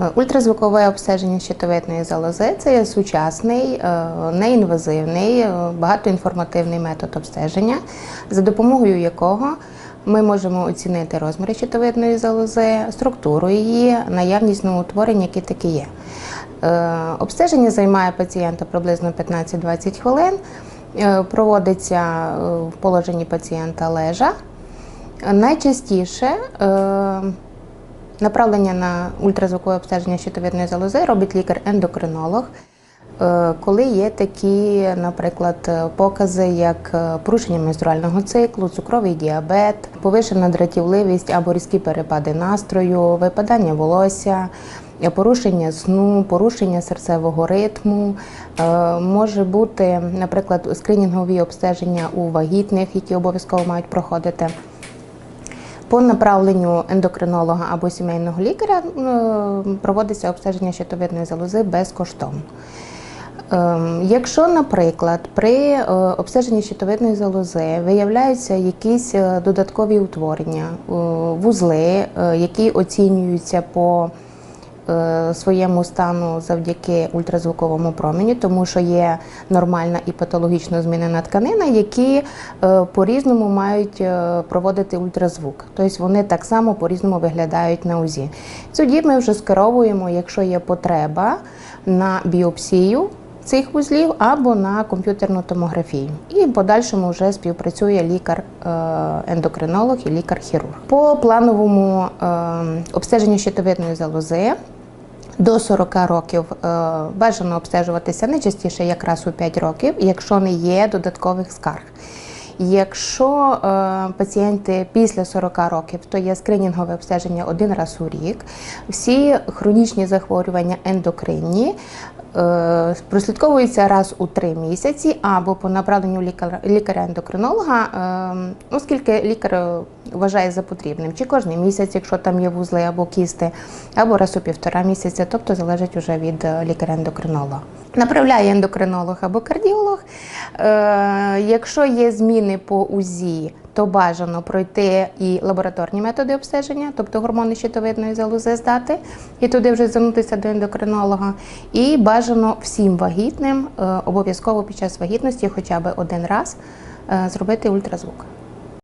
Е, Ультразвукове обстеження щитовидної залози це є сучасний, е, неінвазивний, е, багатоінформативний метод обстеження, за допомогою якого ми можемо оцінити розміри щитовидної залози, структуру її, наявність новоутворень, які такі є. Обстеження займає пацієнта приблизно 15-20 хвилин. Проводиться в положенні пацієнта лежа. Найчастіше направлення на ультразвукове обстеження щитовидної залози робить лікар-ендокринолог. Е, Коли є такі, наприклад, покази, як е, порушення менструального циклу, цукровий діабет, повишена дратівливість або різкі перепади настрою, випадання волосся, е, порушення сну, порушення серцевого ритму, може бути, наприклад, скринінгові обстеження у вагітних, які обов'язково мають проходити. По направленню ендокринолога або сімейного лікаря е, проводиться обстеження щитовидної залози безкоштовно. Ем, Якщо, наприклад, при е, обстеженні щитовидної залози виявляються якісь е, додаткові утворення, вузли, які оцінюються по своєму стану завдяки ультразвуковому променю, тому що є нормальна і патологічно змінена тканина, які е, по-різному мають е, проводити ультразвук. Тобто вони так само по-різному виглядають на УЗІ. Тоді ми вже скеровуємо, якщо є потреба, на біопсію. Цих вузлів або на комп'ютерну томографію, і в подальшому вже співпрацює лікар-ендокринолог і лікар-хірург. По плановому е, обстеженню щитовидної залози до 40 років е, бажано обстежуватися не частіше якраз у 5 років, якщо не є додаткових скарг. Якщо е, пацієнти після 40 років, то є скринінгове обстеження один раз у рік. Всі хронічні захворювання ендокринні е, прослідковуються раз у три місяці або по направленню лікар- лікаря-ендокринолога, е, оскільки лікар вважає за потрібним, чи кожен місяць, якщо там є вузли або кісти, або раз у півтора місяця, тобто залежить вже від лікаря-ендокринолога. Направляє ендокринолог або кардіолог. Е, якщо є зміни по УЗІ, то бажано пройти і лабораторні методи обстеження, тобто гормони щитовидної залози здати, і туди вже звернутися до ендокринолога. І бажано всім вагітним е, обов'язково під час вагітності хоча б один раз е, зробити ультразвук.